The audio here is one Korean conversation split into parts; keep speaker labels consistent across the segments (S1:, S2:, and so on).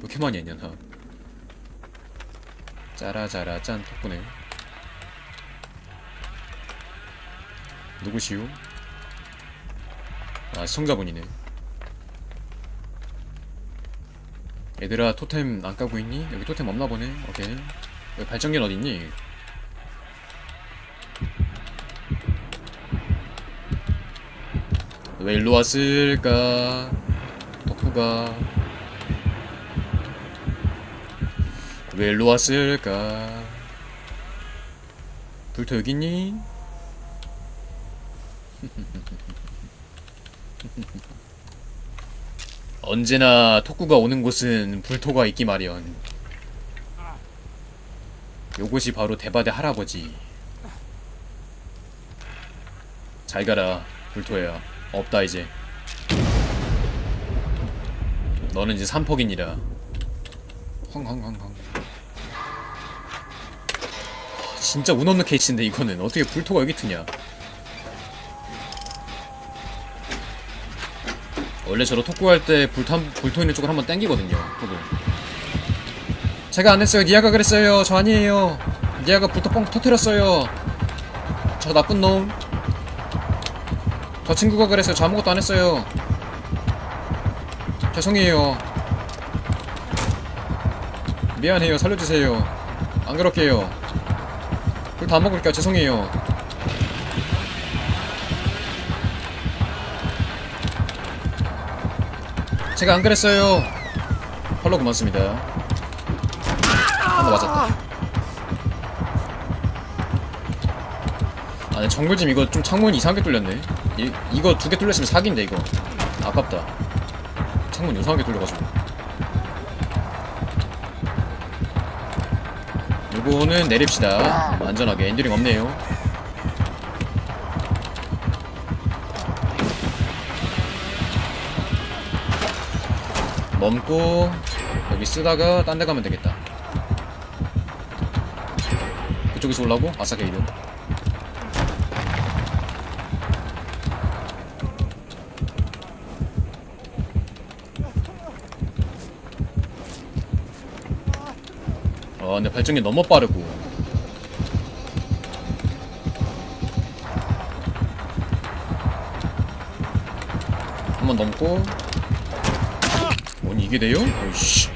S1: 이렇게 많이 했냐 나 짜라짜라 짠 덕분에 누구시오? 아 시청자분이네 얘들아 토템 안 까고 있니? 여기 토템 없나 보네 오케이 여기 발전기는 어딨니? 왜 일로 왔을까? 덕후가 왜 일로 왔을까? 불토 여기 있니? 언제나 톡구가 오는 곳은 불토가 있기 마련. 요것이 바로 대바대 할아버지. 잘 가라, 불토야. 없다 이제. 너는 이제 삼폭이니라. 헝헝헝헝. 진짜 운 없는 케이스인데 이거는 어떻게 불토가 여기 트냐? 원래 저로 톡구할 때 불타, 불토 있는 쪽을 한번 땡기거든요. 톡을. 제가 안 했어요. 니아가 그랬어요. 저 아니에요. 니아가 불토 뻥 터트렸어요. 저 나쁜 놈. 저 친구가 그랬어요. 저 아무것도 안 했어요. 죄송해요. 미안해요. 살려주세요. 안 그럴게요. 불다 먹을게요. 죄송해요. 제가 안 그랬어요. 헐로 고맙습니다. 한대 맞았다. 아, 네, 정글짐 이거 좀 창문 이상하게 뚫렸네. 이, 이거 두 개 뚫렸으면 사기인데 이거. 아깝다. 창문 이상하게 뚫려가지고. 요거는 내립시다. 안전하게 엔드링 없네요. 넘고 여기 쓰다가 딴 데 가면 되겠다. 그쪽에서 올라고? 아싸 게이드. 근데 발전기 너무 빠르고. 한 번 넘고. 아니 이게 돼요? 오이씨.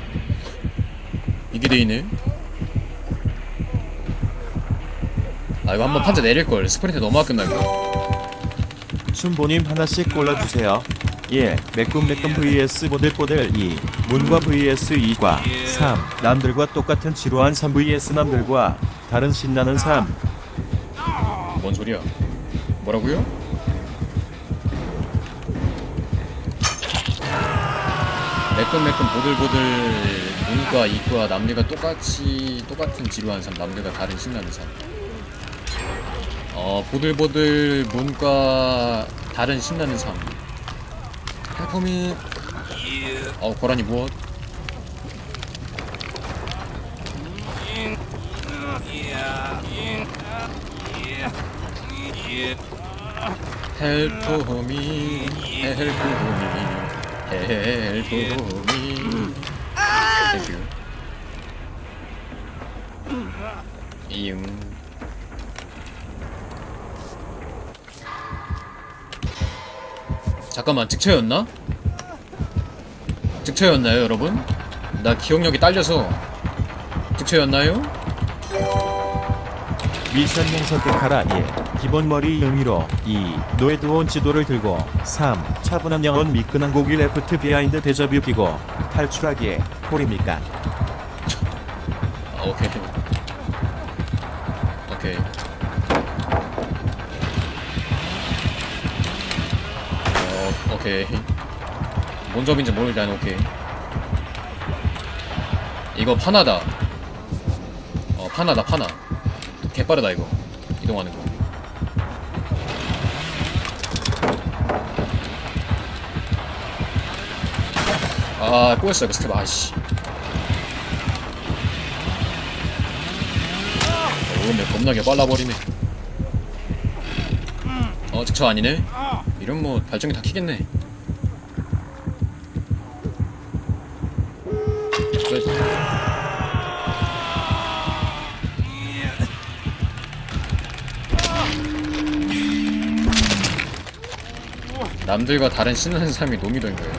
S1: 이게 돼있네. 아 이거 한번 판자 내릴걸. 스프린트 너무 아꼈나 이거.
S2: 순보님 하나씩 골라주세요. 1. 매끈매끈 vs 보들보들 2. 문과 vs 2과 3. 남들과 똑같은 지루한 3 vs 남들과 다른 신나는 3.
S1: 뭔 소리야 뭐라고요? 매끈매끈 보들보들 문과 이과 남들과 똑같이 똑같은 지루한 삶 남들과 다른 신나는 삶 어, 보들보들 문과 다른 신나는 삶 헬프미 어 고라니 무엇? 헬프미 헬프미 헬프미. 땡큐 이응 잠깐만 직처였나? 직처였나요 여러분? 나 기억력이 딸려서 직처였나요?
S2: 미션 명 선택하라 1. 기본 머리 의미로 2. 노에드온 지도를 들고 3. 차분한 영혼 미끈한 고기 레프트 비하인드 데저뷰 끼고 탈출하기에 콜입니까?
S1: 아, 오케이. 오케이. 오케이. 뭔 점인지 모르겠다, 오케이. 이거 파나다. 어, 파나다, 파나. 개빠르다, 이거. 이동하는 거. 아, 꼬였어, 이거 스텝, 아이씨. 오면 겁나게 빨라버리네. 어, 직처 아니네? 이런 뭐 발전기 다 키겠네. 남들과 다른 신나는 삶이 놈이던 거예요.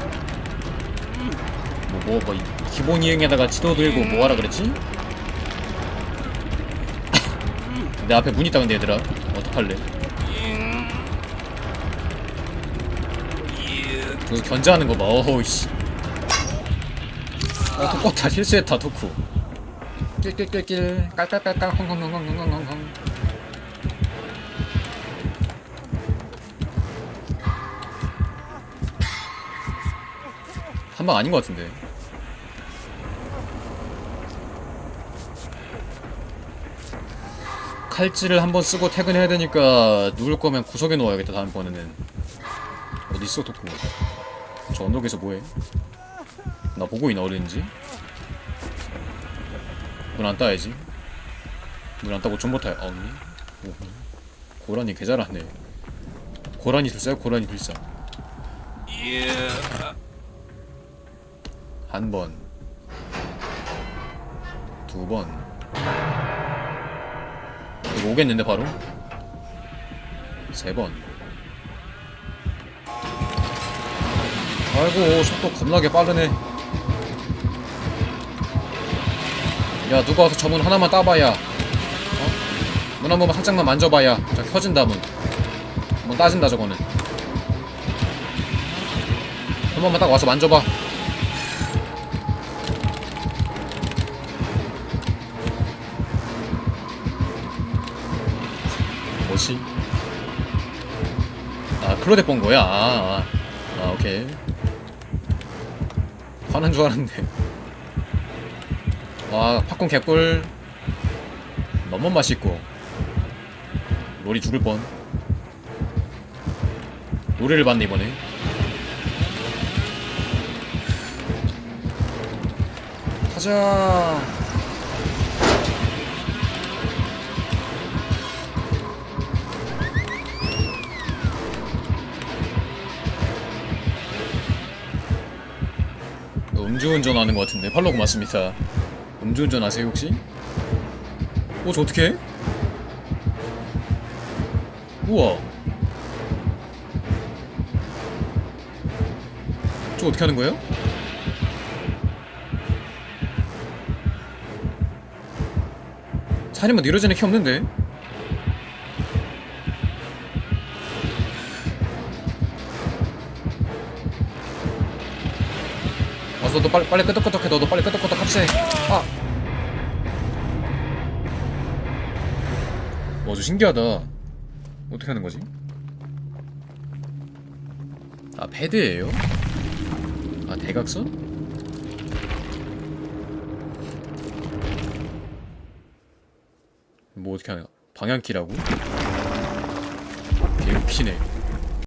S1: 뭐, 뭐, 뭐, 이- 기본 이행에다가 지도 들고 뭐 하라 그랬지? 내 앞에 문 있다 근데 얘들아 어떡할래? 그 견제하는 거 봐. 어우 씨. 아, 토코 다 실수했다 토쿠. 낄낄낄낄 깔깔깔깔 헝헝헝헝헝헝헝. 한방 아닌 것 같은데. 칼질을 한번 쓰고 퇴근해야 되니까 누울 거면 구석에 놓아야겠다 다음번에는. 어디 있어 토쿠? 저 언덕에서 뭐해? 나 보고 있나 어딘지? 문 안 따야지. 문 안 따고 좀 못해. 아, 언니? 오, 고라니 개 잘하네. 고라니 불사요? 고라니 불사. 한 번. 두 번. 이거 오겠는데 바로? 세 번. 아이고 속도 겁나게 빠르네 야 누가 와서 저 문 하나만 따봐야 어? 문한 번만 살짝만 만져봐야 자 켜진다 문 한번 따진다 저거는 한 번만 딱 와서 만져봐 뭐지? 아 클로데 본 거야? 아, 아. 아 오케이 화난 줄 알았네. 와 팝콘 개꿀. 너무 맛있고. 롤이 죽을 뻔. 노래를 봤네 이번에. 가자 음주운전 하는 것 같은데 팔로우 맞습니다 음주운전 아세요 혹시? 어, 저 어떻게 해? 우와 저 어떻게 하는 거예요? 살인마 니러지는 키 없는데? 와서 너도 빨리 빨리 끄덕끄덕해 너도 빨리 끄덕끄덕 합세 아 와, 저 신기하다. 어떻게 하는 거지? 아, 패드예요? 아, 대각선? 뭐 어떻게 하냐? 방향키라고? 개 웃기네.